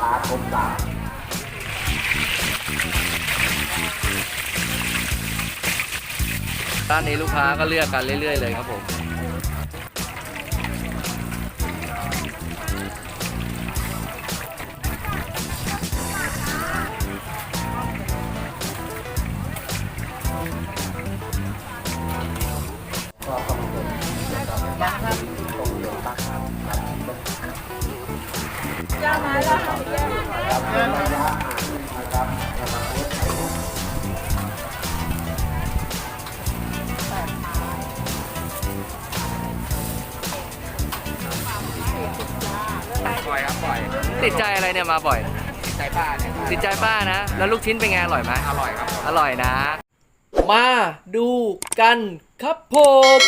ค้าครบสามร้านนี้ลูกค้าก็เลือกกันเรื่อย ๆ เลยครับผมก็ต้องเดินนะครับตรงเดียวตั้งครับจ้าไม้ละห้าสิบแก้วครับระยะห่าง ปล่อยครับปล่อยติดใจอะไรเนี่ยมาบ่อยใจป้าเนี่ยติดใจป้านะ แล้วลูกชิ้นเป็นไงอร่อยไหมอร่อยครับ อร่อยนะ มาดูกันครับผม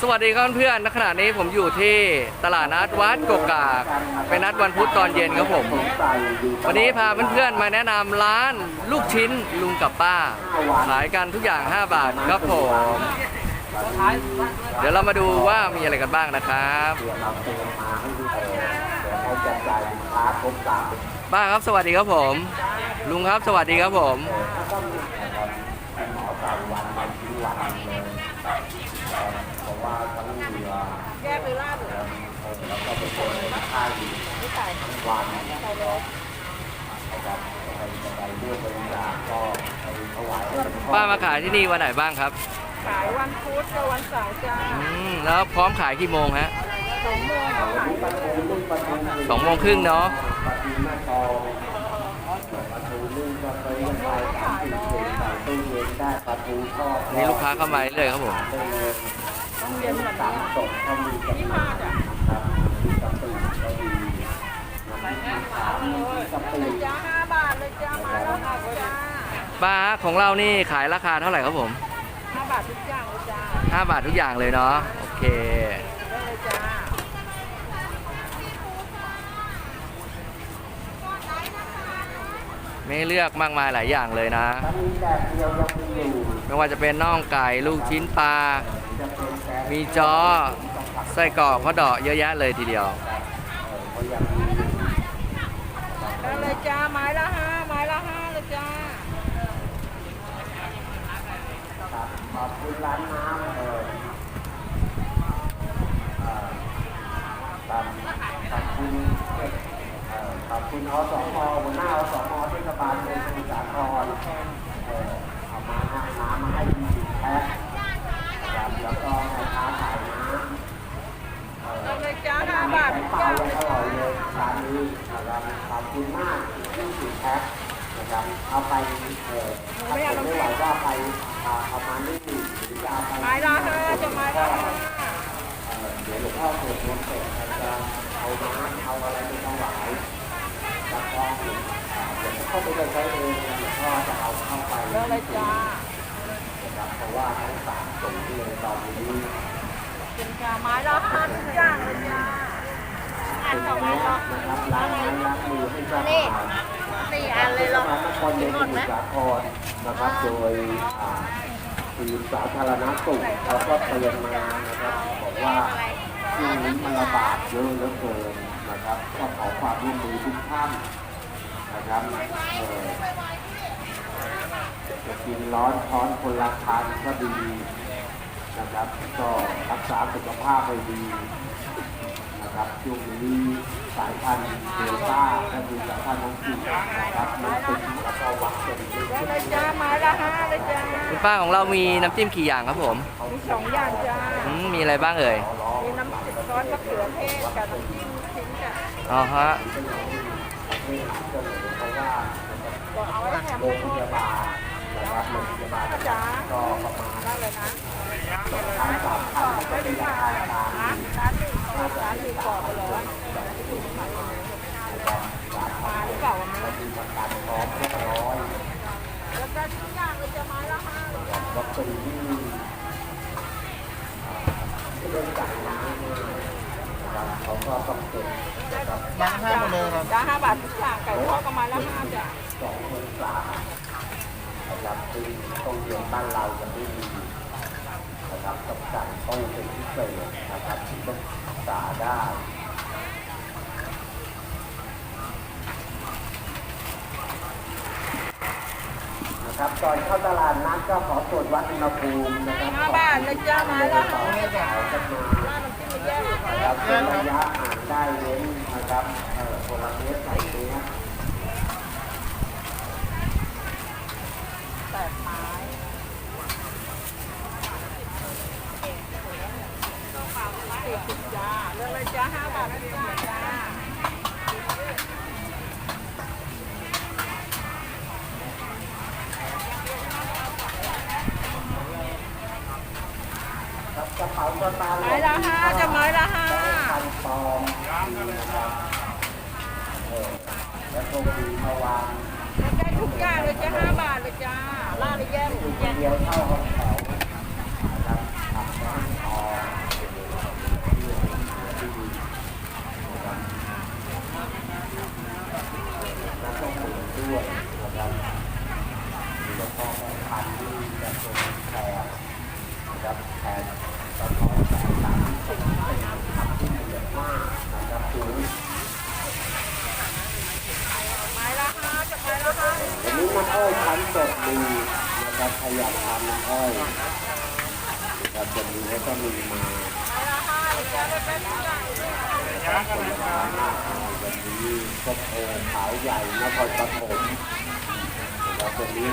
สวัสดีครับเพื่อนณขณะนี้ผมอยู่ที่ตลาดนัดวัดกกากเป็นนัดวันพุธตอนเย็นครับผม วันนี้พาเพื่อนๆมาแนะนำร้านลูกชิ้นลุงกับป้า ขายกันทุกอย่าง 5 บาทครับผม เดี๋ยวเรามาดูว่ามีอะไรกันบ้างนะครับบ้าครับสวัสดีครับผม ลุงครับสวัสดีครับผม ก็มีนะครับหมอใส่วันวันชิ้นวันเลยเพราะว่าทั้งเรือ แก้ไปลาดหรือ แล้วก็ไปโดนค่ายอยู่ ไม่ใส่ วันใส่รถนะครับไปไปเรื่องบริจาคก็ไปถวายให้หลวงพ่อป้ามาขายที่นี่วันไหนบ้างครับ ขายวันพุธกับวันเสาร์จ้าอืมแล้วพร้อมขายกี่โมงฮะสองโมงก็ขายประตูนึ่งประตูนึ่สองโมงครึ่งเนาะประตูแม่กองประตูนึ่งก็ไปยังไปสามสี่เจ็ดใส่ตู้เย็นได้ประตูทอดอันนี้ลูกค้าเข้ามาเรื่อยๆครับผมได้เงินต้องเย็นแบบสามนี้ ศพก็มีกระ ยี่ ปิ ห้าจ้ะ นะครับมีกระปิก็ดี กระปิจ้าห้าบาทเลยจ้าไม้ละห้าสิบจ้าป้าของเรานี่ขายราคาเท่าไหร่ครับผมห้าบาททุกอย่างเลยจ้า5บาททุกอย่างเลยเนาะโอเคได้เลยจ้าไม่ให้เลือกมากมายหลายอย่างเลยนะถ้ามีแดดเดียวยังมีอยู่ไม่ว่าจะเป็นน่องไก่ลูกชิ้นปลาจะเป็นแกงมีจ้อไส้กรอกข้าวดอกเยอะแยะเลยทีเดียว ก็ยังมี ได้เลยจ้าไม้ละห้าไม้ละห้าเลยจ้าขอบคุณร้านน้ำเออเอ่อครับขอบคุณขอบคุณอสมหัวหน้าอสมเทศบาลเมืองสมุทรสาครเอามาให้น้ำมาให้ดีแพ็คแล้วก็ให้ค้าขายน้ำเอ่อได้เลยจ้า ห้าบาททุกเปอล่าย่างยังเลยอจ้าร่อยเลยร้านนี้นะครับขอบคุณมากที่สิแพ็คนะครับเอาไปเอ่อถ้าผมไม่ไหวก็ไปอ่าเอามานี่หรือจะเอาไปไม้ละห้าจะไม้ละห้าเอ่อเดี๋ยวหลวงพ่อเปิดรวมเสร็จเราจะเอาน้ำเอาอะไรไปถวายแล้วก็อ่าเดี๋ยวเข้าไปเลยใช้เองหลวงพ่อจะเอาเข้าไปได้เลยจ้านะครับเพราะว่าทั้งสามส่งที่เลยตอนนี้เป็นจ้าไม้ละห้าทุกอย่างเลยจ้า อันต่อไม้ละนะครับร้านหรักมือให้เจ้านี่ภาพสี่อันเลยหรอทางนครเมืองสมุทรสาครนะครับโดยอ่าทีมสาธารณสุขเขาก็เตือนมานะครับบอกว่าช่วงนี้มันระบาดเยอะเหลือเกินนะครับก็ขอความร่วมมือทุกท่านนะครับจะกินร้อนช้อนคนละคันก็ดีนะครับ ก็รักษาสุขภาพให้ดี นะครับช่วงนี้สายพันธุ์เดลต้าก็คือสายพันธุ์ของจีนนะครับมันติดแล้วก็วัคซีนได้เลยจ้าไม้ละห้าเลยจ้าคุณป้าของเรามีน้ำจิ้มกี่อย่างครับผมมีสองอย่างจ้าอืมมีอะไรบ้างเอ่ยมีน้ำจิ้มซอสมะเขือเทศกับน้ำจิ้มชิ้นจ้ะอ๋อฮะบอกเอาไว้แถมโรงพยาบาลนะครับโรงพยาบาลนะจ๊ะก็ประมาณได้เลยนะพันสามพันก็เป็นราคาตามนะร้านหนึ่งร้านหนึ่งกรอบไปเลยนะครับสามพัมานหรือเปล่าวันนี้ก็มีประกันพร้อมเรียบร้อยแล้วก็ทุกอย่างเลยจะไม้ละห้าเล ยจ้ะวัคซีนที่ที่เดินจากน้ำมานะครับเขาก็ต้องเป็นนะครับจ้าห้าหมดเลยครับจ้าห้าบาททุกอย่างไก่ทอดก็ไม้ละห้าจ้ะสองหมื่นสามนะครับซึ่งต้องเรียนบ้านเราจะไม่มีนะครับต้องสั่งต้องเป็นพิเศษนะครับที่ต้องาได้ นะครับก่อนเข้าตลาดนัดก็ขอตรวจวัดอุณหภูมินะครับมาบ้านยจ้มาแล้วขอให้สาวกัมาครับระยะห่างได้เว้นนะครับเออคนละเมตรส่งเมตร ไม้ละห้าจะไม้ละห้าพันปองนะครับเออแล้วก็มีมาวางได้ทุกอย่างเลยจ้าห้าบาทเลยจ้าล่าเลยแยกอยู่คแยนกเดียวเท่าห้องแถวนะครับตัดแบงค์ทองที่ดีนะครับแล้วก็หมุน ด้วยนะครับมีเฉพาะแบงค์พันที่จะเป็นแถบนะครับแถบสะท้อนแสงสามสิบเป็นทำที่ละเอียดมากนะครับสูงไม้ละห้าจะไม้ละห้าอันนี้น้ำอ้อยชั้นสดดีนะครับขยันทำน้ำอ้อยนะครับจะมีให้ก็มีมาไม้ละห้าเลยจ้าได้เป็นทุกอย่างเลยผลไม้ มากมายวันนี้ส้มโอขาวใหญ่นครปฐมนะครับวันนี้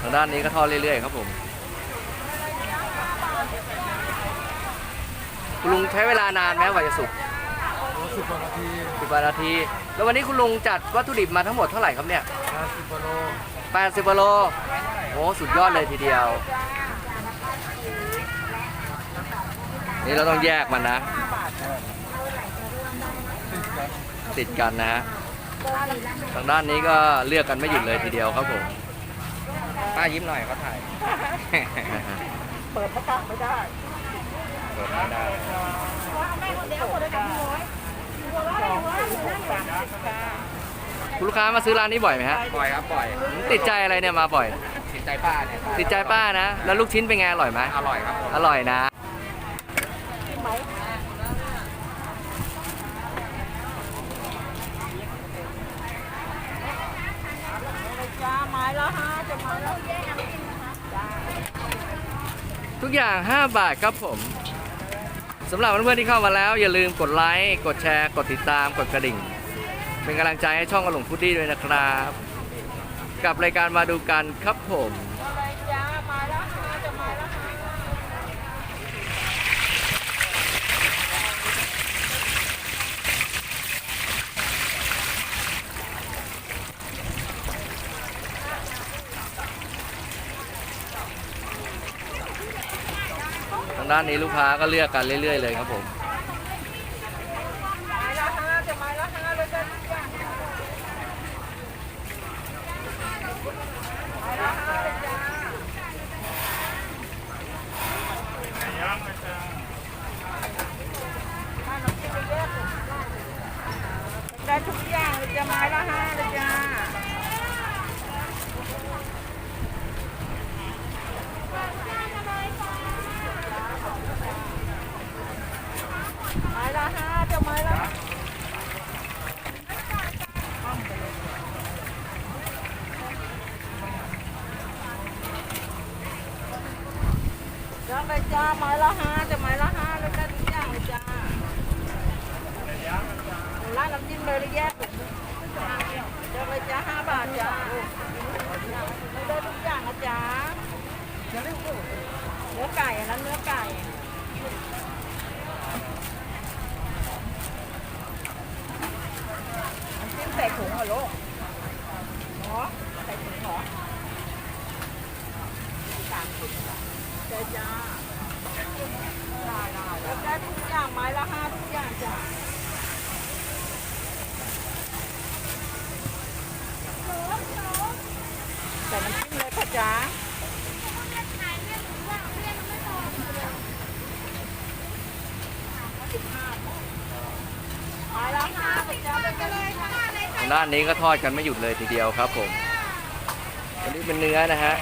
ทางด้านนี้ก็ทอดเรื่อยๆครับผมคุณลุงใช้เวลานานไหมกว่าจะสุกสิบกว่านาทีสิบนาที แล้ววันนี้คุณลุงจัดวัตถุดิบมาทั้งหมดเท่าไหร่ครับเนี่ยห้าสิบกิโล80กิโลโอ้สุดยอดเลยทีเดียว นี่เราต้องแยกมันนะ ติดกันนะฮะ ทางด้านนี้ก็เลือกกันไม่หยุดเลยทีเดียวครับผมป้ายิ้มหน่อยเขาถ่าย เปิดประกาศไม่ได้ เปิดไม่ได้คุณลูกค้ามาซื้อร้านนี้บ่อยไหมฮะปล่อยครับปล่อยติดใจอะไรเนี่ยมาบ่อย ติดใจป้าเนี่ย ติดใจป้านะ แล้วลูกชิ้นเป็นไงอร่อยไหมอร่อยครับผมอร่อยนะ จ้าไม้ละห้าจะไม้ละแยกทุกอย่าง 5 บาทครับผมสำหรับเพื่อนๆที่เข้ามาแล้ว อย่าลืมกดไลค์กดแชร์กดติดตามกดกระดิ่ง เป็นกำลังใจให้ช่องกระหลงพุดดี้ด้วยนะครับ กับรายการมาดูกันครับผม อะไรจ้าไม้ละห้าจะไม้ละห้า ทางด้านนี้ลูกค้าก็เลือกกันเรื่อยๆเลยครับผม ไม้ละห้าจะไม้ละห้าเลยจ้าทุกอย่างไม้ละห้าเลยจ้าถ้าน้ำจิ้มไปแยกได้ทุกอย่างเลยจ้าไม้ละห้าเลยจ้าไม้ละห้าจะไม้ละห้า จ้าไปจ้าไม้ละห้าจะไม้ละห้าแล้วได้ทุกอย่างเลยจ้าร้านน้ำจิ้มเลยแล้วแยกจ้าไปจ้าห้าบาทจ้าได้ทุกอย่างนะจ้าเเนื้อไก่อันนั้นเนื้อไก่ ด้านนี้ก็ทอดกันไม่หยุดเลยทีเดียวครับผมอันนี้เป็นเนื้อนะฮะ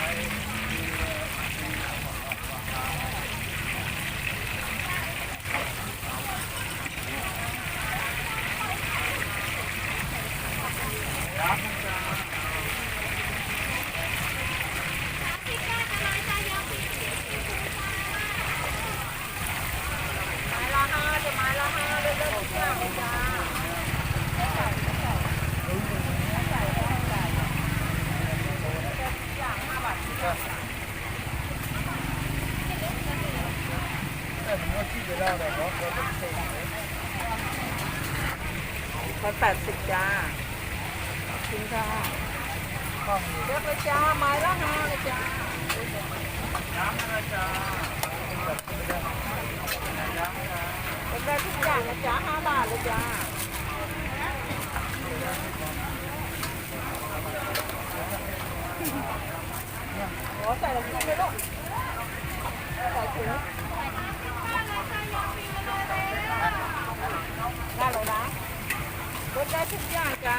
ไม้ละห้าเดี๋ยวไม้ละห้าเดี๋ยวเดี๋ยวจ้า ร้อยแปดสิบจ้าขอบคุณค่ะเลือกเลยจ้าไม้ละห้าเลยจ้าเลือกได้ทุกอย่างนะจ้าห้าบาทเลยจ้าโอ้ใส่ลงไปเลยลูกใส่ถุง ได้เลยนะลดได้ทุกอย่างจ้า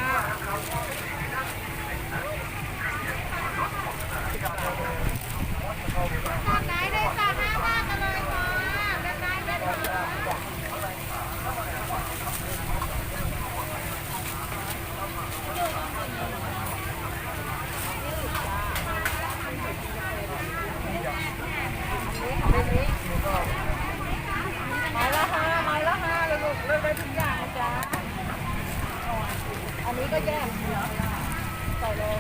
ไหนได้จ้าห้าบาทกันเลยค่ะได้ได้ได้ได้ ไม้ละห้าไม้ละห้าเลยลูกเลือกได้ทุกอย่างนะจ๊ะ อันนี้ก็แยกใส่เลย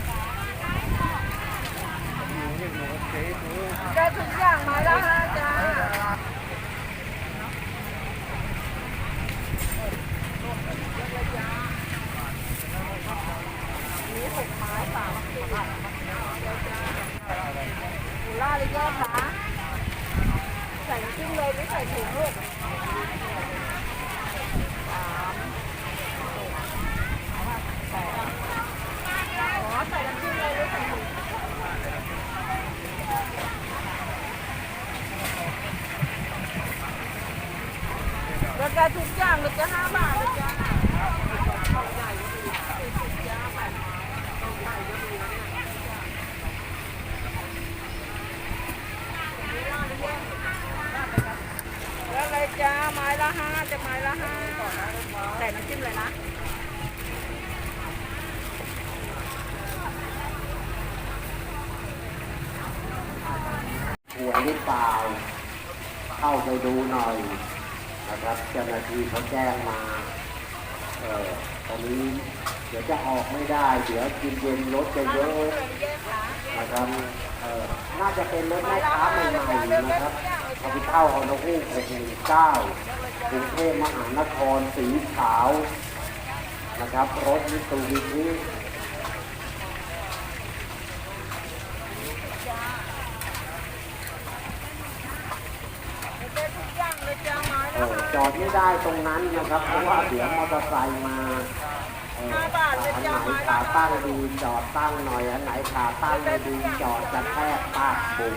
ได้ทุกอย่างไม้ละห้าจ้านี่หกไม้สามสิบบาทหูล่าเลยแยกนะ ใส่น้ำจิ้มเลยไม่ใส่ถุงลูกสามแปดอ๋อใส่น้ำจิ้มเลยไม่ใส่ถุง ราคาทุกอย่างเลยจะห้าบาทเลยจ้าแล้วเลยจ้าไม้ละห้าจะไม้ละห้าใส่น้ำจิ้มเลยนะหัวหรือเปล่า เข้าไปดูหน่อย นะครับเจ้าหน้าที่เขาแจ้งมาเออตอนนี้เดี๋ยวจะออกไม่ได้ เดี๋ยวกินเย็นรถจะเยอะนะครับเออน่าจะเป็นรถแม่ค้าใหม่ๆนะครับเขาไปเข้าฮอนฮูกหกหนึ่งเก้ากรุงเทพมหานครสีขาวนะครับรถมิตซูบิชิ ได้ทุกอย่างเลยจ้าไม้ เอ ละ อ ห้า จอดไม่ได้ตรงนั้นนะครับ เพราะว่าเดี๋ยวมอเตอร์ไซค์มาเออห้าบาทเลยอันจ้ะไหนขาตั้งดีจอดตั้งหน่อยอันไหนขาตั้งไม่ดีจอดจะแทกปากบุก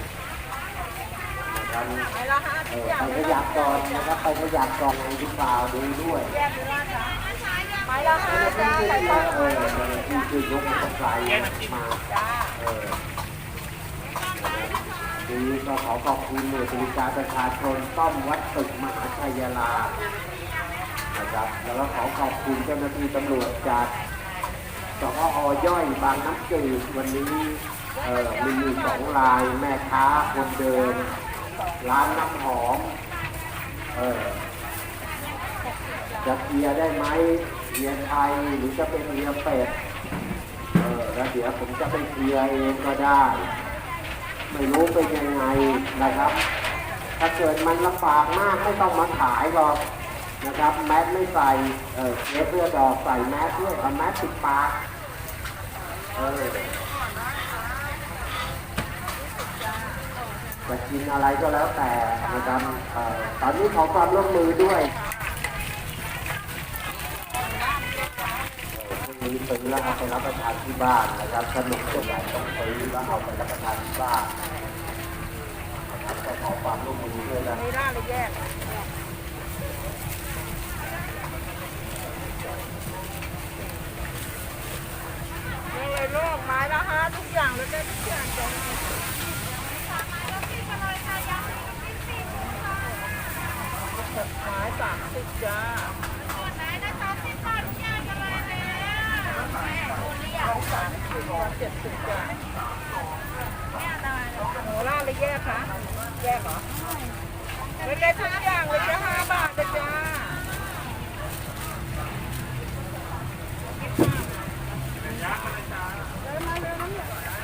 นะครับไม้ละห้าเอทุกออย่างไปเลขยยับก่อนนะครับไปขยับก่อนในดีกว่าดูด้วยแยกเลยว่าจ้าไม้ละห้าจ้าใส่เอข้าวอไม้ละห้าที่คือยกมอเตอร์ไซค์มาจ้าเออที นี้ก็ขอขอบคุณหน่วยบริการประชาชนต้อมวัดตึกมหาชัยลานะครับแล้วก็ขอขอบคุณเจ้าหน้าที่ตำรวจจากสพอย่อยบางน้ำจืดวันนี้เอ่อมีอยู่สองรายแม่ค้าคนเดิน ร้านน้ำหอมเออจะเคลียได้ไหมเฮียไทยหรือจะเป็นเฮียเป็ดเออแล้วเดี๋ยวผมจะไปเคลียเองก็ได้ ไม่รู้เป็นยังไงนะครับ ถ้าเกิดมันลำบากมากไม่ต้องมาขายหรอกนะครับ แมสไม่ใส่ เออเอฟเพื่อดอกใส่แมสด้วยเอาแมสปิดปากเออจะกินอะไรก็แล้วแต่นะครับตอนนี้ขอความร่วมมือด้วย เออซื้อแล้วเอาไปรับประทานที่บ้านนะครับขนมส่วนใหญ่ต้องซื้อแล้วเอาไปรับประทานที่บ้านนะครับก็ขอความร่วมมือด้วยนะไม่ได้เลยแยกเลยโลกไม้ละห้าทุกอย่างเลยได้ทุกอย่างจ้าไม้สามสิบจ้า เจ็ดสิบจ้ะโหล่าเลยแยกคะแยกเหรอไม่ได้ทุกอย่างเลยจ้ะห้าบาทจ้ะ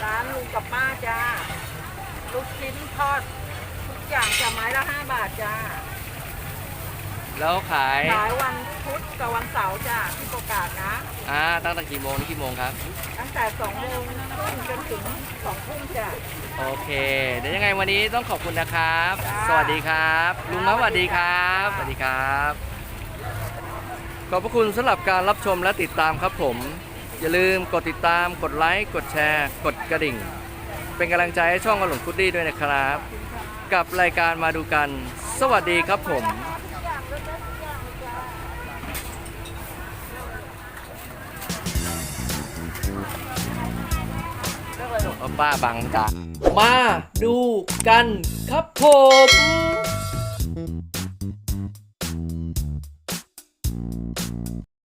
ร้านลุงกับป้าจ้าลูกชิ้นทอดทุกอย่างจะไม้ละห้าบาทจ้าแล้วขาย ขายวันพุธกับวันเสาร์จ้าที่ประกาศนะ อ่าตั้งแต่กี่โมงถึงกี่โมงครับ ตั้งแต่สองโมงครึ่งจนถึงสองทุ่มจ้าโอเค เดี๋ยวยังไงวันนี้ต้องขอบคุณนะครับ จ้าสวัสดีครับ ลุงครับสวัสดีครับ สสวัวัสสดีดีคครั รับ ขอบพระคุณสำหรับการรับชมและติดตามครับผม อย่าลืมกดติดตาม กดไลค์ กดแชร์ กดกระดิ่ง เป็นกำลังใจให้ช่องกระหลงพุดดี้ด้วยนะครับ กับรายการมาดูกัน สวัสดีครับผม ป้าบังจากมาดูกันครับผม